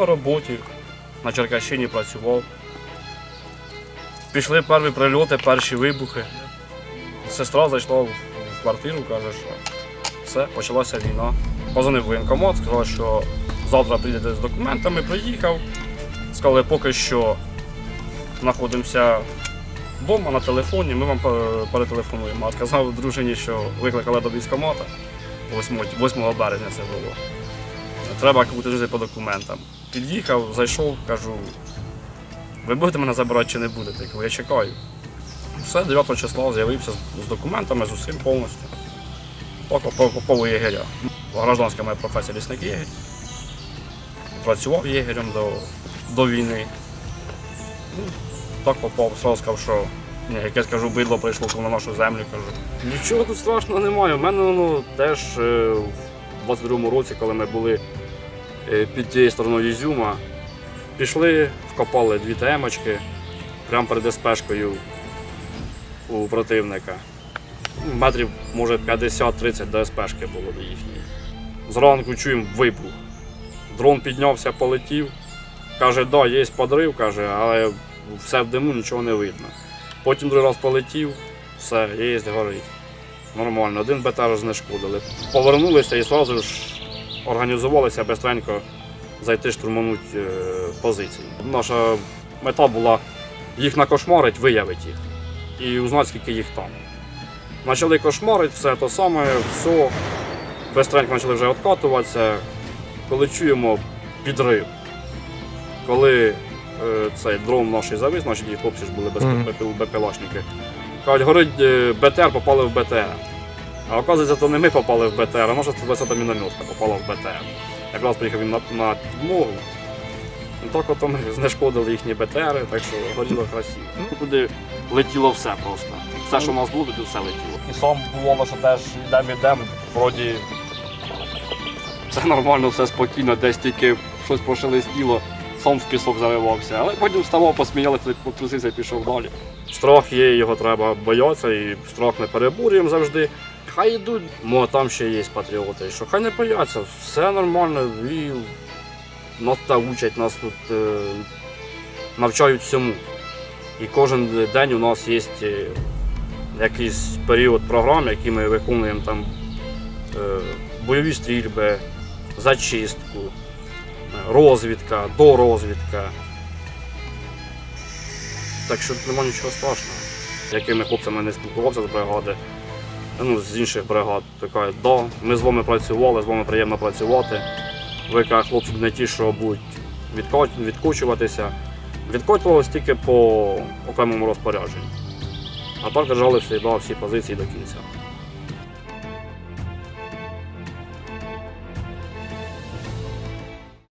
на роботі, на Черкащині працював. Пішли перші прильоти, перші вибухи. Сестра зайшла в квартиру, каже, що все, почалася війна. Позвонив воєнкомат, сказав, що завтра прийдете з документами, приїхав. Сказали, поки що знаходимося вдома на телефоні, ми вам перетелефонуємо. А сказав дружині, що викликали до військкомата 8, 8 березня це було. Треба бути жити по документам. Під'їхав, зайшов, кажу, ви будете мене забирати чи не будете? Я, Кажу, я чекаю. Все, 9 числа з'явився з- документами, з усім повністю. Так, по, по, по єгеря. Гражданська моя професія лісник єгерь. Працював єгерем до, до війни. Ну, так попав, сразу сказав, що ні, яке скажу, бидло прийшло на нашу землю. Кажу. Нічого тут страшного немає. У мене воно теж е, в 22-му році, коли ми були під тією стороною Ізюма, пішли, вкопали дві темочки прямо перед СПшкою у противника. Метрів, може, 50-30 до СПшки було до їхньої. Зранку чуємо вибух. Дрон піднявся, полетів. Каже, да, є подрив, каже, але все в диму, нічого не видно. Потім другий раз полетів, все, є, горить. Нормально, один БТР знешкодили. Повернулися і одразу ж організувалися бистренько зайти штурмануть е, позиції. Наша мета була їх накошмарить, виявити їх і узнати, скільки їх там. Почали кошмарити, все те саме, все. Бистренько почали вже відкатуватися. Коли чуємо підрив, коли е, цей дрон наш завис, наші хлопці ж були без БПЛАшники. Кажуть, горить е, БТР, попали в БТР. А оказується, то не ми попали в БТР, а наша 120 мінометка попала в БТР. Якраз приїхав він на, на підмогу. Так от ми знешкодили їхні БТРи, так що горіло красиво. Ну, туди летіло все просто. Все, що в нас було, туди все летіло. І сам бувало, що теж йдемо йдемо, вроді все нормально, все спокійно, десь тільки щось прошелестіло, сам в пісок заривався. Але потім вставав, посміялися, потрусився і пішов далі. Страх є, його треба боятися, і страх не перебурюємо завжди. Хай йдуть, ну а там ще є патріоти, що хай не бояться, все нормально, і нас так учать, нас тут е, навчають всьому. І кожен день у нас є е, якийсь період програм, які ми виконуємо там е, бойові стрільби, зачистку, розвідка, дорозвідка. Так що немає нічого страшного. Якими хлопцями не спілкувався з бригади, ну, з інших бригад, така, да, ми з вами працювали, з вами приємно працювати. Ви каже, хлопці не ті, що будуть відкочуватися. Відкочувалися тільки по окремому розпорядженню. А так держали всі, да, всі позиції до кінця.